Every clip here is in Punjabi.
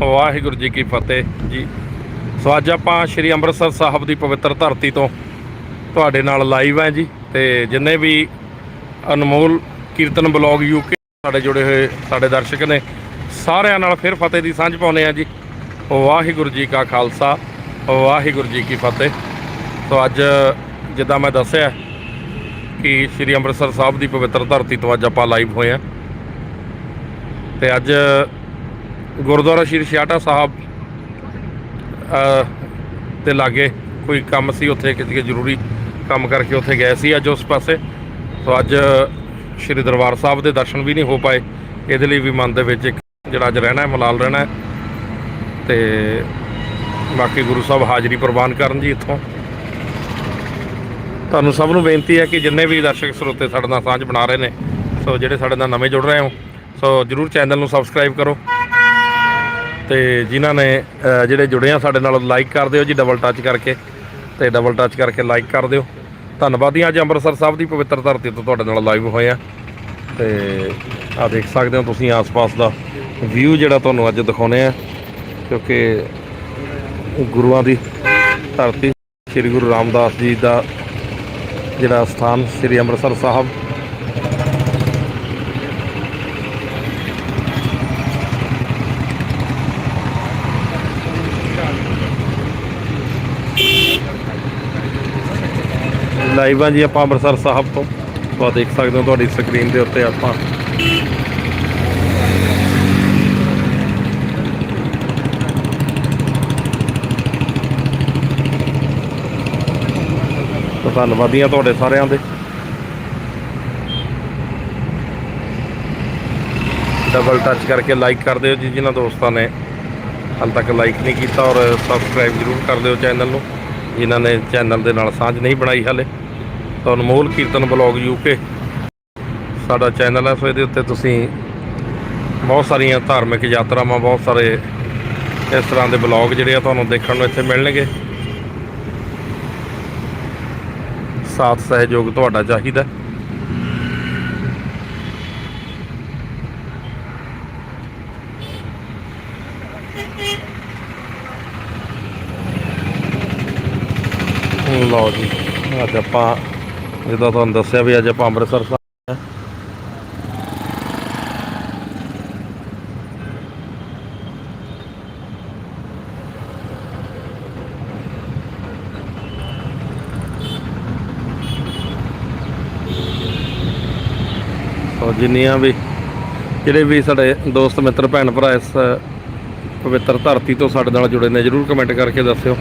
ਵਾਹਿਗੁਰੂ ਜੀ ਕੀ ਫਤਿਹ ਜੀ। ਸੋ ਅੱਜ ਆਪਾਂ ਸ਼੍ਰੀ ਅੰਮ੍ਰਿਤਸਰ ਸਾਹਿਬ ਦੀ ਪਵਿੱਤਰ ਧਰਤੀ ਤੋਂ ਤੁਹਾਡੇ ਨਾਲ ਲਾਈਵ ਹੈ ਜੀ ਤੇ ਜਿੰਨੇ ਵੀ ਅਨਮੋਲ ਕੀਰਤਨ ਬਲੌਗ ਯੂਕੇ ਸਾਡੇ ਜੁੜੇ ਹੋਏ ਸਾਡੇ ਦਰਸ਼ਕ ਨੇ, ਸਾਰਿਆਂ ਨਾਲ ਫਿਰ ਫਤਿਹ ਦੀ ਸਾਂਝ ਪਾਉਂਦੇ ਆ ਜੀ। ਵਾਹਿਗੁਰੂ ਜੀ ਕਾ ਖਾਲਸਾ, ਵਾਹਿਗੁਰੂ ਜੀ ਕੀ ਫਤਿਹ। ਸੋ ਅੱਜ ਜਿੱਦਾਂ ਮੈਂ ਦੱਸਿਆ ਕਿ ਸ਼੍ਰੀ ਅੰਮ੍ਰਿਤਸਰ ਸਾਹਿਬ ਦੀ ਪਵਿੱਤਰ ਧਰਤੀ ਤੋਂ ਅੱਜ ਆਪਾਂ ਲਾਈਵ ਹੋਏ ਆ ਤੇ ਅੱਜ ਗੁਰਦੁਆਰਾ ਸ਼੍ਰੀ ਛਿਆਟਾ ਸਾਹਿਬ ਅ, ਦੇ ਲਾਗੇ ਕੋਈ ਕੰਮ ਸੀ ਉੱਥੇ ਕਿਸੇ ਜ਼ਰੂਰੀ ਕੰਮ ਕਰਕੇ ਉੱਥੇ ਗਏ ਸੀ ਅੱਜ ਉਸ ਪਾਸੇ। ਸੋ ਅੱਜ ਸ਼੍ਰੀ ਦਰਬਾਰ ਸਾਹਿਬ ਦੇ ਦਰਸ਼ਨ ਵੀ ਨਹੀਂ ਹੋ ਪਾਏ। ਇਹਦੇ ਲਈ ਵੀ ਮਨ ਦੇ ਵਿੱਚ ਇੱਕ ਜਿਹੜਾ ਅੱਜ ਰਹਿਣਾ ਹੈ ਮਲਾਲ ਰਹਿਣਾ ਹੈ। ਤੇ ਬਾਕੀ ਗੁਰੂ ਸਾਹਿਬ ਹਾਜ਼ਰੀ ਪ੍ਰਵਾਨ ਕਰਨ ਜੀ ਇੱਥੋਂ। ਤੁਹਾਨੂੰ ਸਭ ਨੂੰ ਬੇਨਤੀ ਹੈ ਕਿ ਜਿੰਨੇ ਵੀ ਦਰਸ਼ਕ ਸਰੋਤੇ ਸਾਡੇ ਨਾਲ ਸਾਂਝ ਬਣਾ ਰਹੇ ਨੇ ਸੋ ਜਿਹੜੇ ਸਾਡੇ ਨਾਲ ਨਵੇਂ ਜੁੜ ਰਹੇ ਹੋ ਸੋ ਜਰੂਰ ਚੈਨਲ ਨੂੰ ਸਬਸਕ੍ਰਾਈਬ ਕਰੋ। ਤੇ ਜਿਨ੍ਹਾਂ ਨੇ ਜਿਹੜੇ ਜੁੜੇ ਆ ਸਾਡੇ ਨਾਲ ਲਾਈਕ ਕਰ ਦਿਓ ਜੀ ਡਬਲ ਟੱਚ ਕਰਕੇ ਤੇ ਡਬਲ ਟੱਚ ਕਰਕੇ ਲਾਈਕ ਕਰ ਦਿਓ। ਧੰਨਵਾਦ ਜੀ, ਅੱਜ ਅੰਮ੍ਰਿਤਸਰ ਸਾਹਿਬ ਦੀ ਪਵਿੱਤਰ ਧਰਤੀ ਤੋਂ ਤੁਹਾਡੇ ਨਾਲ ਲਾਈਵ ਹੋਏ ਆ। ਤੇ ਆ ਦੇਖ ਸਕਦੇ ਹੋ ਤੁਸੀਂ ਆਸ-ਪਾਸ ਦਾ ਵਿਊ ਜਿਹੜਾ ਤੁਹਾਨੂੰ ਅੱਜ ਦਿਖਾਉਨੇ ਆ, ਕਿਉਂਕਿ ਗੁਰੂਆਂ ਦੀ ਧਰਤੀ, ਸ੍ਰੀ ਗੁਰੂ ਰਾਮਦਾਸ ਜੀ ਦਾ ਜਿਹੜਾ ਸਥਾਨ, ਸ੍ਰੀ ਅੰਮ੍ਰਿਤਸਰ ਸਾਹਿਬ ਲਾਈਵ ਆ ਜੀ ਆਪਾਂ ਅੰਮ੍ਰਿਤਸਰ ਸਾਹਿਬ ਤੋਂ। ਤੁਸੀਂ ਦੇਖ ਸਕਦੇ ਹੋ ਤੁਹਾਡੀ ਸਕਰੀਨ ਦੇ ਉੱਤੇ ਆਪਾਂ। ਤਾਂ ਧੰਨਵਾਦੀਆਂ ਤੁਹਾਡੇ ਸਾਰਿਆਂ ਦੇ। ਡਬਲ ਟੱਚ ਕਰਕੇ ਲਾਈਕ ਕਰ ਦਿਓ ਜੀ ਜਿਨ੍ਹਾਂ ਦੋਸਤਾਂ ਨੇ ਹਾਲ ਤੱਕ ਲਾਈਕ ਨਹੀਂ ਕੀਤਾ ਔਰ ਸਬਸਕ੍ਰਾਈਬ ਜ਼ਰੂਰ ਕਰ ਦਿਓ ਚੈਨਲ ਨੂੰ। ਜਿਨ੍ਹਾਂ ਨੇ ਚੈਨਲ ਦੇ ਨਾਲ ਸਾਂਝ ਨਹੀਂ ਬਣਾਈ ਹਾਲੇ। ਤਾਂ ਅਨਮੋਲ ਕੀਰਤਨ ਬਲੌਗ ਯੂਕੇ। ਸਾਡਾ ਚੈਨਲ ਹੈ, ਸੋ ਇਹਦੇ ਉੱਤੇ ਤੁਸੀਂ ਬਹੁਤ ਸਾਰੀਆਂ ਧਾਰਮਿਕ ਯਾਤਰਾਵਾਂ, ਬਹੁਤ ਸਾਰੇ ਇਸ ਤਰ੍ਹਾਂ ਦੇ ਬਲੌਗ ਜਿਹੜੇ ਆ ਤੁਹਾਨੂੰ ਦੇਖਣ ਨੂੰ ਇੱਥੇ ਮਿਲਣਗੇ। ਸਾਥ ਸਹਿਯੋਗ ਤੁਹਾਡਾ ਚਾਹੀਦਾ। ਲਓ ਜੀ, ਅੱਜ ਆਪਾਂ ਜਿੱਦਾਂ ਤੁਹਾਨੂੰ ਦੱਸਿਆ ਵੀ ਅੱਜ ਆਪਾਂ ਅੰਮ੍ਰਿਤਸਰ ਸਾਹਿਬ ਸੋ ਜਿੰਨੀਆਂ ਵੀ, ਜਿਹੜੇ ਵੀ ਸਾਡੇ ਦੋਸਤ, ਮਿੱਤਰ, ਭੈਣ ਭਰਾ ਇਸ ਪਵਿੱਤਰ ਧਰਤੀ ਤੋਂ ਸਾਡੇ ਨਾਲ ਜੁੜੇ ਨੇ, ਜਰੂਰ ਕਮੈਂਟ ਕਰਕੇ ਦੱਸਿਓ।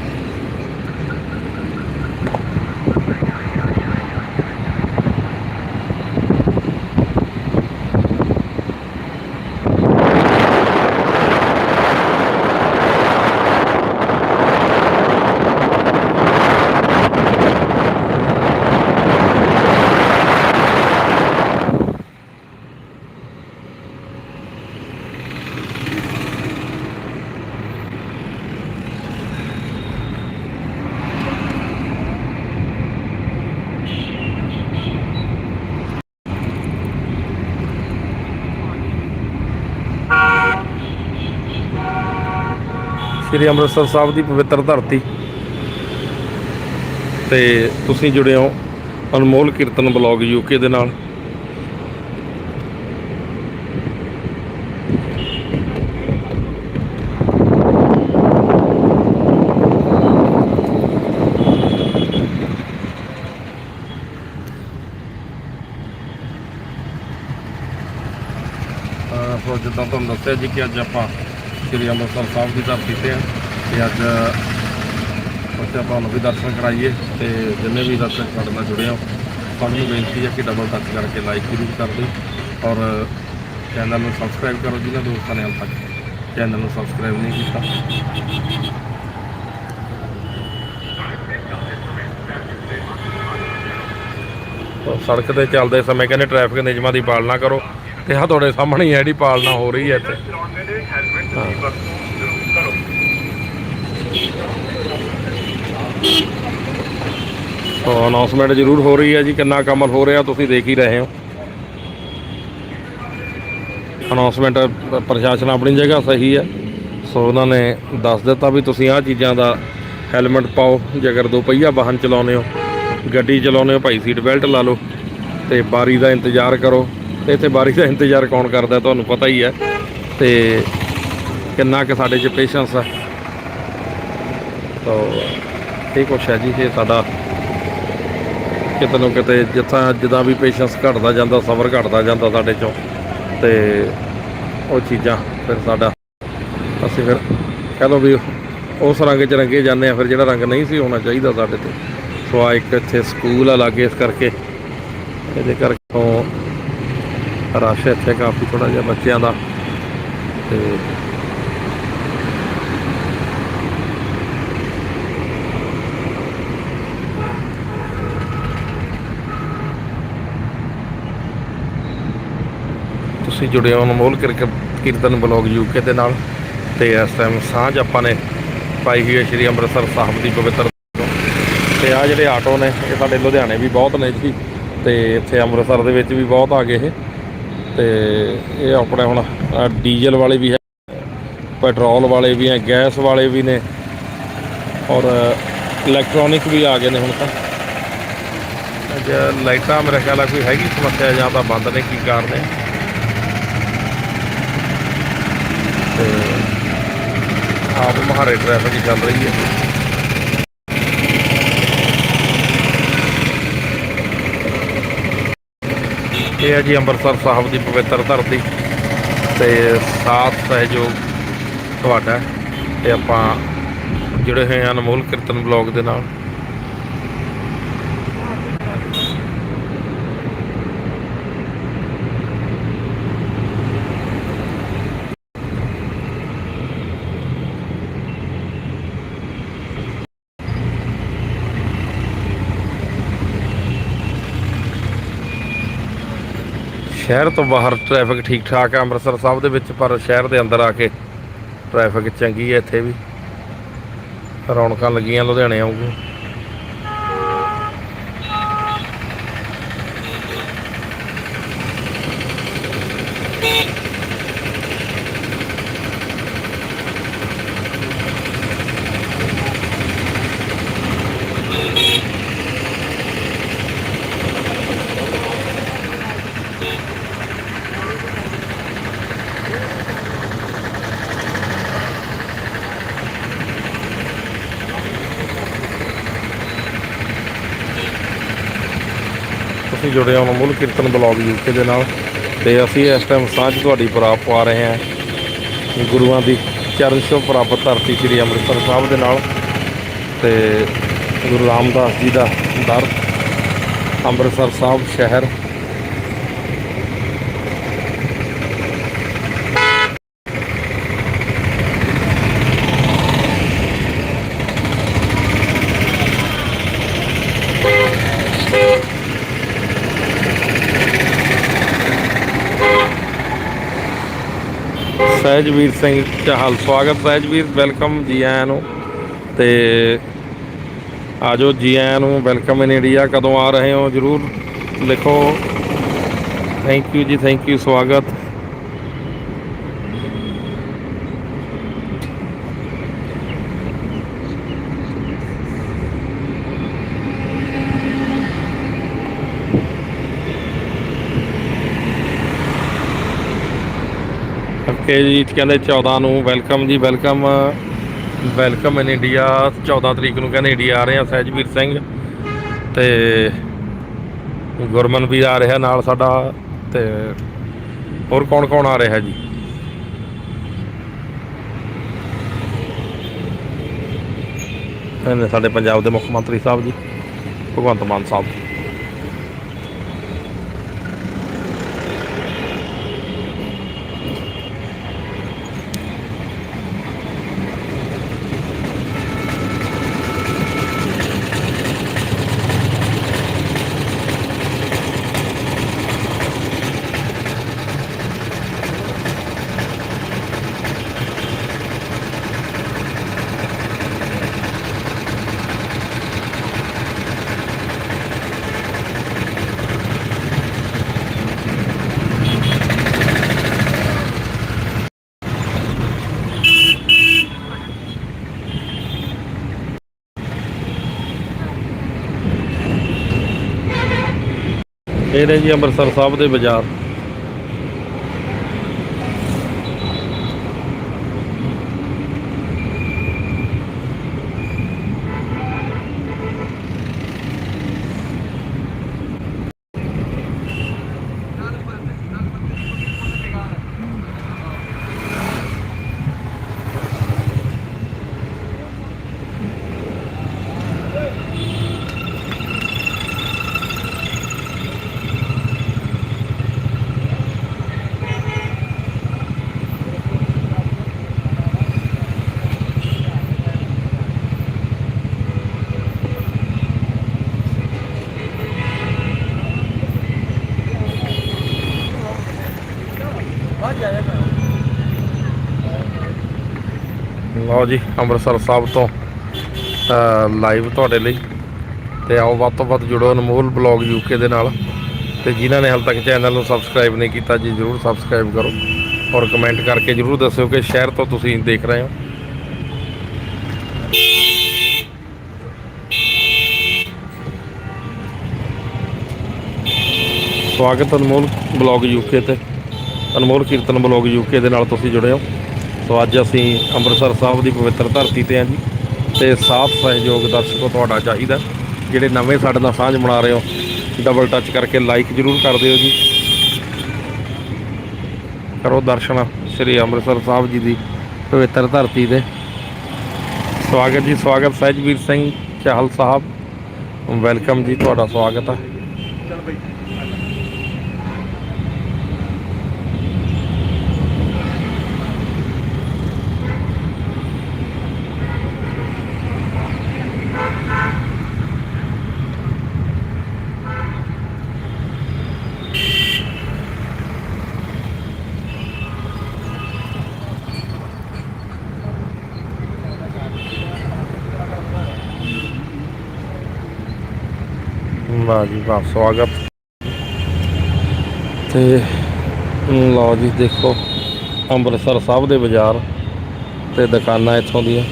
ਸ੍ਰੀ ਅੰਮ੍ਰਿਤਸਰ ਸਾਹਿਬ ਦੀ ਪਵਿੱਤਰ ਧਰਤੀ। ਤੇ ਤੁਸੀਂ ਜੁੜੇ ਹੋ ਅਨਮੋਲ ਕੀਰਤਨ ਬਲੌਗ ਯੂਕੇ ਦੇ ਨਾਲ। ਸੋ ਜਿੱਦਾਂ ਤੁਹਾਨੂੰ ਦੱਸਿਆ ਜੀ ਕਿ ਅੱਜ ਆਪਾਂ ਸ੍ਰੀ ਅੰਮ੍ਰਿਤਸਰ ਸਾਹਿਬ ਦੀ ਧਰਤੀ ਤੇ ਆ। ਤੇ ਅੱਜ ਉੱਥੇ ਆਪਾਂ ਨੂੰ ਵੀ ਦਰਸ਼ਨ ਕਰਾਈਏ ਤੇ ਜਿੰਨੇ ਵੀ ਦਰਸ਼ਕ ਸਾਡੇ ਨਾਲ ਜੁੜੇ ਹੋ, ਸਭ ਨੂੰ ਬੇਨਤੀ ਹੈ ਕਿ ਡਬਲ ਟੱਚ ਕਰਕੇ ਲਾਈਕ ਜ਼ਰੂਰ ਕਰ ਦਿਓ। ਔਰ ਚੈਨਲ ਨੂੰ ਸਬਸਕ੍ਰਾਈਬ ਕਰੋ ਜਿਹਨਾਂ ਦੋਸਤਾਂ ਨੇ ਹਾਲ ਤੱਕ ਚੈਨਲ ਨੂੰ ਸਬਸਕ੍ਰਾਈਬ ਨਹੀਂ ਕੀਤਾ। ਸੜਕ ਤੇ ਚੱਲਦੇ ਸਮੇਂ ਕਹਿੰਦੇ ਟ੍ਰੈਫਿਕ ਨਿਯਮਾਂ ਦੀ ਪਾਲਣਾ ਕਰੋ। ਤੇ ਆਹ ਤੁਹਾਡੇ ਸਾਹਮਣੇ ਹੀ ਹੈ ਜਿਹੜੀ ਪਾਲਣਾ ਹੋ ਰਹੀ ਹੈ ਇੱਥੇ। ਹਾਂ। ਤਾਂ ਅਨਾਉਂਸਮੈਂਟ ਜ਼ਰੂਰ ਹੋ ਰਹੀ ਹੈ ਜੀ, ਕਿੰਨਾ ਕੰਮ ਹੋ ਰਿਹਾ ਤੁਸੀਂ ਦੇਖ ਹੀ ਰਹੇ ਹੋ। ਅਨਾਉਂਸਮੈਂਟ ਪ੍ਰਸ਼ਾਸਨ ਆਪਣੀ ਜਗ੍ਹਾ ਸਹੀ ਹੈ। ਸੋ ਉਹਨਾਂ ਨੇ ਦੱਸ ਦਿੱਤਾ ਵੀ ਤੁਸੀਂ ਆਹ ਚੀਜ਼ਾਂ ਦਾ ਹੈਲਮਟ ਪਾਓ, ਜੇਕਰ ਦੋ ਪਹੀਆ ਵਾਹਨ ਚਲਾਉਂਦੇ ਹੋ, ਗੱਡੀ ਚਲਾਉਂਦੇ ਹੋ, ਭਾਈ ਸੀਟ ਬੈਲਟ ਲਾ ਲਓ ਤੇ ਬਾਰੀ ਦਾ ਇੰਤਜ਼ਾਰ ਕਰੋ। ਤੇ ਇੱਥੇ ਬਾਰਿਸ਼ ਦਾ ਇੰਤਜ਼ਾਰ ਕੌਣ ਕਰਦਾ ਤੁਹਾਨੂੰ ਪਤਾ ਹੀ ਹੈ। ਤੇ ਕਿੰਨਾ ਕਿ ਸਾਡੇ 'ਚ ਪੇਸ਼ੈਂਸ ਹੈ ਤਾਂ ਇਹ ਕੁਛ ਹੈ ਜੀ, ਇਹ ਸਾਡਾ ਕਿਤੇ ਨਾ ਕਿਤੇ ਜਿੱਥਾਂ ਜਿੱਦਾਂ ਵੀ ਪੇਸ਼ੈਂਸ ਘਟਦਾ ਜਾਂਦਾ ਸਬਰ ਘਟਦਾ ਜਾਂਦਾ ਸਾਡੇ ਚੋਂ। ਤੇ ਉਹ ਚੀਜ਼ਾਂ ਫਿਰ ਸਾਡਾ ਅਸੀਂ ਫਿਰ ਕਹਿ ਲਓ ਵੀ ਉਸ ਰੰਗ 'ਚ ਰੰਗੇ ਜਾਂਦੇ ਆ, ਫਿਰ ਜਿਹੜਾ ਰੰਗ ਨਹੀਂ ਸੀ ਹੋਣਾ ਚਾਹੀਦਾ ਸਾਡੇ ਤੇ। ਸੋ ਆ ਇੱਕ ਇੱਥੇ ਸਕੂਲ ਆ ਲਾਗੇ ਇਸ ਕਰਕੇ। ਇਹਦੇ ਕਰਕੇ ਰਸ਼ ਇੱਥੇ ਕਾਫੀ ਥੋੜਾ ਜਿਹਾ ਬੱਚਿਆਂ ਦਾ। ਤੇ ਤੁਸੀਂ ਜੁੜੇ ਹੋ ਅਨਮੋਲ ਕਿਰਕ- ਕੀਰਤਨ ਬਲੌਗ ਯੂਕੇ ਦੇ ਨਾਲ। ਤੇ ਇਸ ਟਾਈਮ ਸਾਂਝ ਆਪਾਂ ਨੇ ਪਾਈ ਹੋਈ ਹੈ ਸ਼੍ਰੀ ਅੰਮ੍ਰਿਤਸਰ ਸਾਹਿਬ ਦੀ ਪਵਿੱਤਰ ਤੋਂ। ਤੇ ਆ ਜਿਹੜੇ ਆਟੋ ਨੇ, ਇਹ ਸਾਡੇ ਲੁਧਿਆਣੇ ਵੀ ਬਹੁਤ ਨੇ ਜੀ। ਤੇ ਇੱਥੇ ਅੰਮ੍ਰਿਤਸਰ ਦੇ ਵਿੱਚ ਵੀ ਬਹੁਤ ਆ ਗਏ ਇਹ। ਤੇ ਇਹ ਆਪਣੇ ਹੁਣ ਡੀਜ਼ਲ ਵਾਲੇ ਵੀ ਹੈ, ਪੈਟਰੋਲ ਵਾਲੇ ਵੀ ਹੈ, ਗੈਸ ਵਾਲੇ ਵੀ ਨੇ, ਔਰ ਇਲੈਕਟ੍ਰੋਨਿਕ ਵੀ ਆ ਗਏ ਨੇ ਹੁਣ ਤਾਂ। ਅੱਜ ਲਾਈਟਾਂ ਮੇਰੇ ਖਿਆਲ ਆ ਕੋਈ ਹੈਗੀ ਸਮੱਸਿਆ ਜਾਂ ਤਾਂ ਬੰਦ ਨੇ, ਕੀ ਕਾਰਨ ਹੈ ਆਪ ਮਹਾਰੇ ਟ੍ਰੈਫਿਕ ਚੱਲ ਰਹੀ ਹੈ। ਇਹ ਹੈ ਜੀ ਅੰਮ੍ਰਿਤਸਰ ਸਾਹਿਬ ਦੀ ਪਵਿੱਤਰ ਧਰਤੀ ਤੇ ਸਾਥ ਸਹਿਯੋਗ ਤੁਹਾਡਾ ਤੇ ਆਪਾਂ ਜੁੜੇ ਹੋਏ ਹਾਂ ਅਨਮੋਲ ਕੀਰਤਨ ਬਲੌਗ ਦੇ ਨਾਲ। ਸ਼ਹਿਰ ਤੋਂ ਬਾਹਰ ਟ੍ਰੈਫਿਕ ਠੀਕ ਠਾਕ ਹੈ ਅੰਮ੍ਰਿਤਸਰ ਸਾਹਿਬ ਦੇ ਵਿੱਚ, ਪਰ ਸ਼ਹਿਰ ਦੇ ਅੰਦਰ ਆ ਕੇ ਟ੍ਰੈਫਿਕ ਚੰਗੀ ਹੈ ਇੱਥੇ ਵੀ। ਰੌਣਕਾਂ ਲੱਗੀਆਂ, ਲੁਧਿਆਣੇ ਆਉਂਗੇ ਜੁੜੇ ਹੋ ਅਨਮੋਲ ਕੀਰਤਨ ਬਲੌਗ ਯੂਕੇ ਦੇ ਨਾਲ ਤੇ ਅਸੀਂ ਇਸ ਟਾਈਮ ਸਾਂਝ ਤੁਹਾਡੀ ਪ੍ਰਾਪ ਪਾ ਰਹੇ ਹਾਂ। ਗੁਰੂਆਂ ਦੀ ਚਰਨ ਛੋਹ ਪ੍ਰਾਪਤ ਧਰਤੀ ਸ੍ਰੀ ਅੰਮ੍ਰਿਤਸਰ ਸਾਹਿਬ ਦੇ ਨਾਲ ਤੇ ਗੁਰੂ ਰਾਮਦਾਸ ਜੀ ਦਾ ਦਰ ਅੰਮ੍ਰਿਤਸਰ ਸਾਹਿਬ ਸ਼ਹਿਰ ਸਹਿਜਵੀਰ ਸਿੰਘ ਚਾਹਲ, ਸਵਾਗਤ ਸਹਿਜਵੀਰ ਵੈਲਕਮ ਜੀ ਆਇਆਂ ਨੂੰ। ਤੇ ਆਜੋ ਜੀ ਆਇਆਂ ਨੂੰ ਵੈਲਕਮ ਇਨ ਇੰਡੀਆ ਕਦੋਂ ਆ ਰਹੇ ਹੋ? ਜਰੂਰ ਲਿਖੋ। Thank you ji thank you ਸਵਾਗਤ। ਓਕੇ ਜੀ, ਕਹਿੰਦੇ 14 ਨੂੰ ਵੈਲਕਮ ਜੀ ਵੈਲਕਮ ਵੈਲਕਮ ਇਨ ਇੰਡੀਆ 14 ਤਰੀਕ ਨੂੰ ਕਹਿੰਦੇ ਇੰਡੀਆ ਆ ਰਹੇ ਆ ਸਹਿਜਵੀਰ ਸਿੰਘ। ਤੇ ਗੁਰਮਨ ਵੀ ਆ ਰਿਹਾ ਨਾਲ ਸਾਡਾ, ਤੇ ਹੋਰ ਕੌਣ ਕੌਣ ਆ ਰਿਹਾ ਜੀ? ਇਹਨੇ ਸਾਡੇ ਪੰਜਾਬ ਦੇ ਮੁੱਖ ਮੰਤਰੀ ਸਾਹਿਬ ਜੀ, ਭਗਵੰਤ ਮਾਨ ਸਾਹਿਬ। ਇਹ ਨੇ ਜੀ ਅੰਮ੍ਰਿਤਸਰ ਸਾਹਿਬ ਦੇ ਬਾਜ਼ਾਰ। ਲਓ ਜੀ, ਅੰਮ੍ਰਿਤਸਰ ਸਾਹਿਬ ਤੋਂ ਲਾਈਵ ਤੁਹਾਡੇ ਲਈ। ਤੇ ਆਓ, ਵੱਧ ਤੋਂ ਵੱਧ ਜੁੜੋ ਅਨਮੋਲ ਬਲੌਗ ਯੂਕੇ ਦੇ ਨਾਲ। ਤੇ ਜਿਨ੍ਹਾਂ ਨੇ ਹਾਲ ਤੱਕ ਚੈਨਲ ਨੂੰ ਸਬਸਕ੍ਰਾਈਬ ਨਹੀਂ ਕੀਤਾ, ਜੀ ਜਰੂਰ ਸਬਸਕ੍ਰਾਈਬ ਕਰੋ। ਔਰ ਕਮੈਂਟ ਕਰਕੇ ਜਰੂਰ ਦੱਸਿਓ ਕਿ ਸ਼ਹਿਰ ਤੋਂ ਤੁਸੀਂ ਦੇਖ ਰਹੇ ਹੋ। ਸਵਾਗਤ ਹੈ ਅਨਮੋਲ ਬਲੌਗ ਯੂਕੇ ਤੇ। ਅਨਮੋਲ ਕੀਰਤਨ ਬਲੌਗ ਯੂਕੇ ਦੇ ਨਾਲ ਤੁਸੀਂ ਜੁੜੇ ਹੋ। ਸੋ ਅੱਜ ਅਸੀਂ ਅੰਮ੍ਰਿਤਸਰ ਸਾਹਿਬ ਦੀ ਪਵਿੱਤਰ ਧਰਤੀ ਤੇ ਹਾਂ ਜੀ ਤੇ ਸਾਥ ਸਹਿਯੋਗ ਦਰਸ਼ਕੋ ਤੁਹਾਡਾ ਚਾਹੀਦਾ। ਜਿਹੜੇ ਨਵੇਂ ਸਾਡੇ ਨਾਲ ਸਾਂਝ ਬਣਾ ਰਹੇ ਹੋ ਡਬਲ ਟੱਚ ਕਰਕੇ ਲਾਈਕ ਜਰੂਰ ਕਰ ਦਿਓ ਜੀ। ਕਰੋ ਦਰਸ਼ਨ ਸ੍ਰੀ ਅੰਮ੍ਰਿਤਸਰ ਸਾਹਿਬ ਜੀ ਦੀ ਪਵਿੱਤਰ ਧਰਤੀ ਤੇ। ਸਵਾਗਤ ਜੀ, ਸਵਾਗਤ ਸਹਿਜਵੀਰ ਸਿੰਘ ਚਾਹਲ ਸਾਹਿਬ। ਵੈਲਕਮ ਜੀ, ਤੁਹਾਡਾ ਸਵਾਗਤ ਹੈ ਵਾਹ ਜੀ ਵਾਹ ਸਵਾਗਤ। ਤੇ ਲਓ ਜੀ ਦੇਖੋ ਅੰਮ੍ਰਿਤਸਰ ਸਾਹਿਬ ਦੇ ਬਾਜ਼ਾਰ ਤੇ ਦੁਕਾਨਾਂ ਇੱਥੋਂ ਦੀਆਂ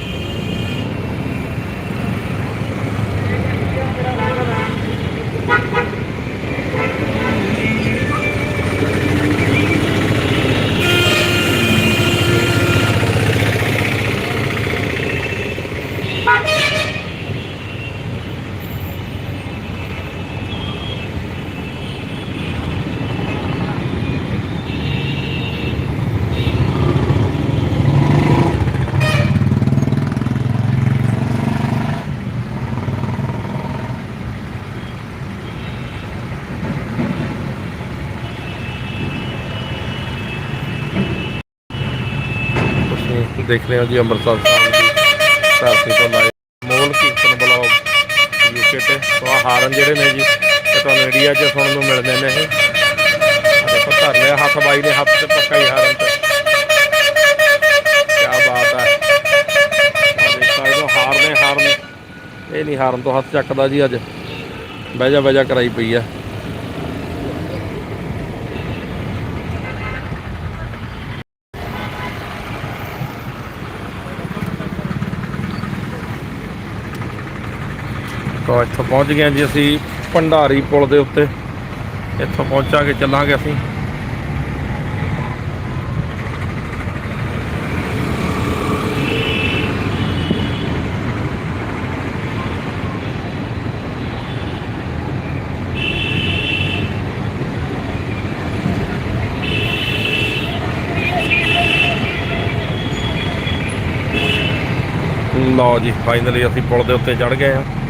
ਤੁਸੀਂ ਦੇਖ ਰਹੇ ਹੋ ਜੀ ਅੰਮ੍ਰਿਤਸਰ ਸਾਹਿਬ ਦੀ ਧਰਤੀ ਤੋਂ ਲਾਈਵ ਮੋਲ ਕੀਰਤਨ ਬਲੌਗ ਯੂਕੇ ਤੇ। ਸੋ ਆਹ ਹਾਰਨ ਜਿਹੜੇ ਨੇ ਜੀ, ਇਹ ਤੁਹਾਨੂੰ ਇੰਡੀਆ 'ਚ ਸੁਣਨ ਨੂੰ ਮਿਲਦੇ ਨੇ ਇਹ। ਦੇਖੋ, ਧਰ ਲਿਆ ਹੱਥ, ਬਾਈ ਨੇ ਹੱਥ ਤੇ ਪੱਕਾ ਹੀ ਹਾਰਨ ਤੇ। ਕੀ ਬਾਤ ਹੈ। ਆਹ ਦੇਖ ਸਕਦੇ ਹੋ, ਹਾਰ ਹਾਰਨ। ਇਹ ਨਹੀਂ ਹਾਰਨ ਤੋਂ ਹੱਥ ਚੱਕਦਾ ਜੀ ਅੱਜ। ਬਹਿ ਜਾ, ਬਹਿ ਕਰਾਈ ਪਈ ਆ। ਤਾਂ ਇੱਥੋਂ ਪਹੁੰਚ ਗਏ ਜੀ ਅਸੀਂ ਭੰਡਾਰੀ ਪੁਲ ਦੇ ਉੱਤੇ। ਇੱਥੋਂ ਪਹੁੰਚਾਂਗੇ ਚੱਲਾਂਗੇ ਅਸੀਂ। ਲਓ ਜੀ ਫਾਈਨਲੀ ਅਸੀਂ ਪੁਲ ਦੇ ਉੱਤੇ ਚੜ ਗਏ ਹਾਂ।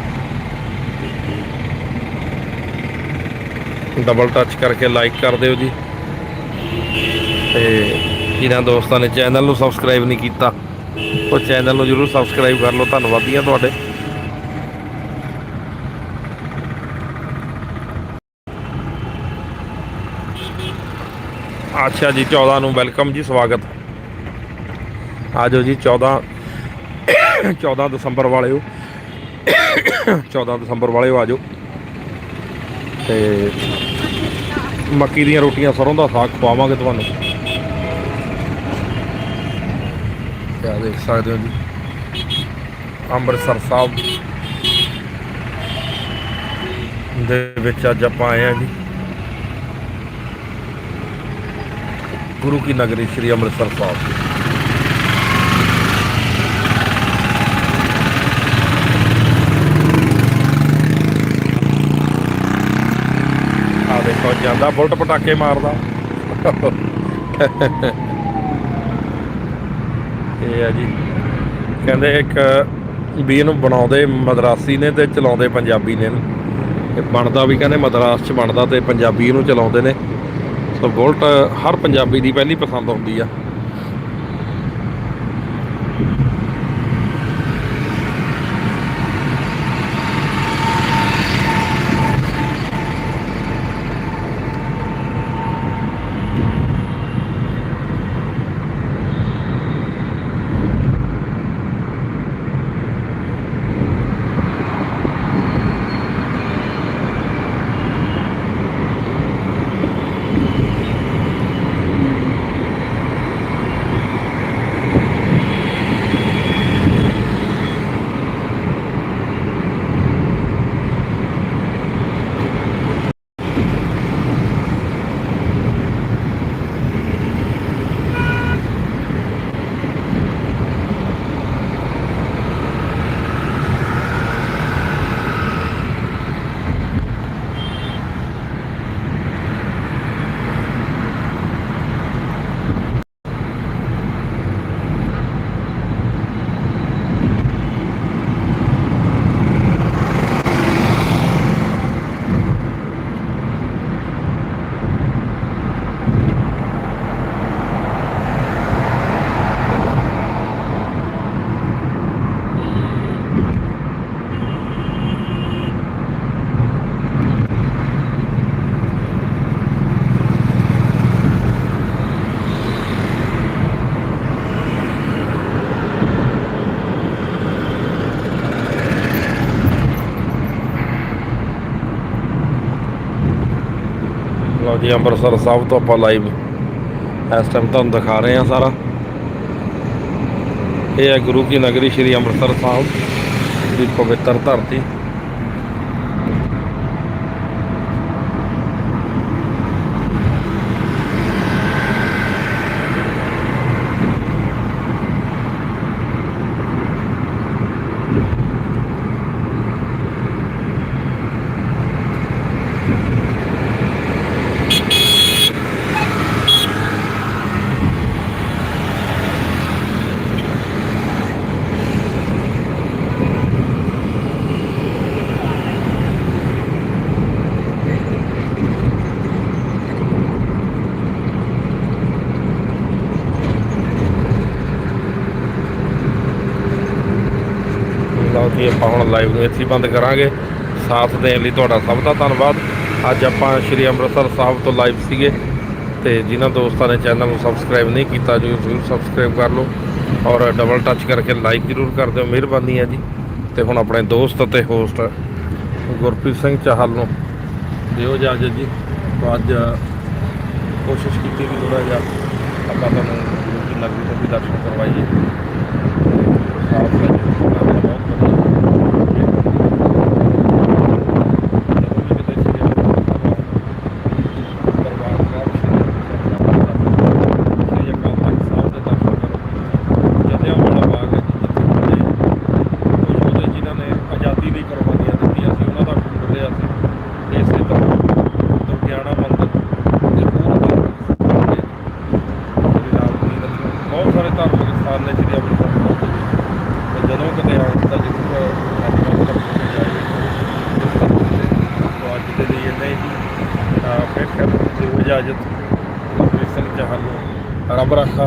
ਡਬਲ ਟੱਚ ਕਰਕੇ ਲਾਈਕ ਕਰ ਦਿਓ ਜੀ। ਤੇ ਜਿਨ੍ਹਾਂ ਦੋਸਤਾਂ ਨੇ ਚੈਨਲ ਨੂੰ ਸਬਸਕ੍ਰਾਈਬ ਨਹੀਂ ਕੀਤਾ, ਉਹ ਚੈਨਲ ਨੂੰ ਜਰੂਰ ਸਬਸਕ੍ਰਾਈਬ ਕਰ ਲਓ। ਧੰਨਵਾਦੀ ਹਾਂ ਤੁਹਾਡੇ। ਅੱਛਾ ਜੀ 14 ਨੂੰ ਵੈਲਕਮ ਜੀ, ਸਵਾਗਤ। ਆ ਜਾਓ ਜੀ 14 14 ਦਸੰਬਰ ਵਾਲਿਓ। 14 ਦਸੰਬਰ ਵਾਲਿਓ ਆ ਜਾਓ। ਤੇ ਮੱਕੀ ਦੀਆਂ ਰੋਟੀਆਂ ਸਰੋਂ ਦਾ ਸਾਗ ਖਵਾਵਾਂਗੇ ਤੁਹਾਨੂੰ। ਤੇ ਦੇਖ ਸਕਦੇ ਹੋ ਜੀ। ਅੰਮ੍ਰਿਤਸਰ ਸਾਹਿਬ ਦੇ ਵਿੱਚ ਅੱਜ ਆਪਾਂ ਆਏ ਆ ਜੀ। ਗੁਰੂ ਕੀ ਨਗਰੀ, ਸ੍ਰੀ ਅੰਮ੍ਰਿਤਸਰ ਸਾਹਿਬ। ਜਾਂਦਾ, ਬੁਲਟ ਪਟਾਕੇ ਮਾਰਦਾ। ਇਹ ਆ ਜੀ। ਕਹਿੰਦੇ ਇੱਕ ਵੀ ਇਹਨੂੰ ਬਣਾਉਂਦੇ ਮਦਰਾਸੀ ਨੇ ਤੇ ਚਲਾਉਂਦੇ ਪੰਜਾਬੀ ਨੇ। ਇਹ ਬਣਦਾ ਵੀ ਕਹਿੰਦੇ ਮਦਰਾਸ ਚ ਬਣਦਾ ਤੇ ਪੰਜਾਬੀ ਇਹਨੂੰ ਚਲਾਉਂਦੇ ਨੇ। ਸੋ ਬੁਲਟ ਹਰ ਪੰਜਾਬੀ ਦੀ ਪਹਿਲੀ ਪਸੰਦ ਹੁੰਦੀ ਆ। ਲਓ ਜੀ, ਅੰਮ੍ਰਿਤਸਰ ਸਾਹਿਬ ਤੋਂ ਆਪਾਂ ਲਾਈਵ ਇਸ ਟਾਈਮ ਤੁਹਾਨੂੰ ਦਿਖਾ ਰਹੇ ਹਾਂ ਸਾਰਾ। ਇਹ ਹੈ ਗੁਰੂ ਕੀ ਨਗਰੀ, ਸ੍ਰੀ ਅੰਮ੍ਰਿਤਸਰ ਸਾਹਿਬ ਦੀ ਪਵਿੱਤਰ ਧਰਤੀ। ਲਓ ਆਪਾਂ ਹੁਣ ਲਾਈਵ ਨੂੰ ਇੱਥੇ ਹੀ ਬੰਦ ਕਰਾਂਗੇ। ਸਾਥ ਦੇਣ ਲਈ ਤੁਹਾਡਾ ਸਭ ਦਾ ਧੰਨਵਾਦ। ਅੱਜ ਆਪਾਂ ਸ਼੍ਰੀ ਅੰਮ੍ਰਿਤਸਰ ਸਾਹਿਬ ਤੋਂ ਲਾਈਵ ਸੀਗੇ ਤੇ ਜਿਨ੍ਹਾਂ ਦੋਸਤਾਂ ਨੇ ਚੈਨਲ ਨੂੰ ਸਬਸਕ੍ਰਾਈਬ ਨਹੀਂ ਕੀਤਾ ਜੀ ਜ਼ਰੂਰ ਸਬਸਕ੍ਰਾਈਬ ਕਰ ਲਓ ਔਰ ਡਬਲ ਟੱਚ ਕਰਕੇ ਲਾਈਕ ਜ਼ਰੂਰ ਕਰ ਦਿਓ। ਮਿਹਰਬਾਨੀ ਹੈ ਜੀ। ਤੇ ਹੁਣ ਆਪਣੇ ਦੋਸਤ ਅਤੇ ਹੋਸਟ ਗੁਰਪ੍ਰੀਤ ਸਿੰਘ ਚਾਹਲ ਨੂੰ ਦਿਓ ਇਜਾਜ਼ਤ ਜੀ। ਤੋਂ ਅੱਜ ਕੋਸ਼ਿਸ਼ ਕੀਤੀ ਵੀ ਥੋੜਾ ਜਿਹਾ ਆਪਾਂ ਤੁਹਾਨੂੰ ਗੁਰੂ ਤੋਂ ਵੀ ਦਰਸ਼ਨ ਕਰਵਾਈਏ। ਸਾਫ਼ ਹੈ ਬਹੁਤ ਵਧੀਆ ਬਹੁਤ ਸਾਰੇ ਧਾਰਮਿਕ ਸਥਾਨ ਨੇ ਜਿਹੜੀ ਅੰਮ੍ਰਿਤਸਰ ਸਾਹਿਬ ਤੇ ਜਦੋਂ ਕਿਤੇ ਆਉਣ ਤਾਂ ਜ਼ਰੂਰ ਨਤਮਸਤਕ ਹੋ ਕੇ ਜਾਈਏ ਤੋਂ ਅੱਜ ਦੇ ਲਈ ਇੰਨਾ ਹੀ ਤਾਂ ਫਿਰ ਕਰ ਦਿਓ ਇਜਾਜ਼ਤ ਗੁਰਪ੍ਰੀਤ ਸਿੰਘ ਚਾਹਲ ਨੂੰ ਰੱਬ ਰੱਖਾ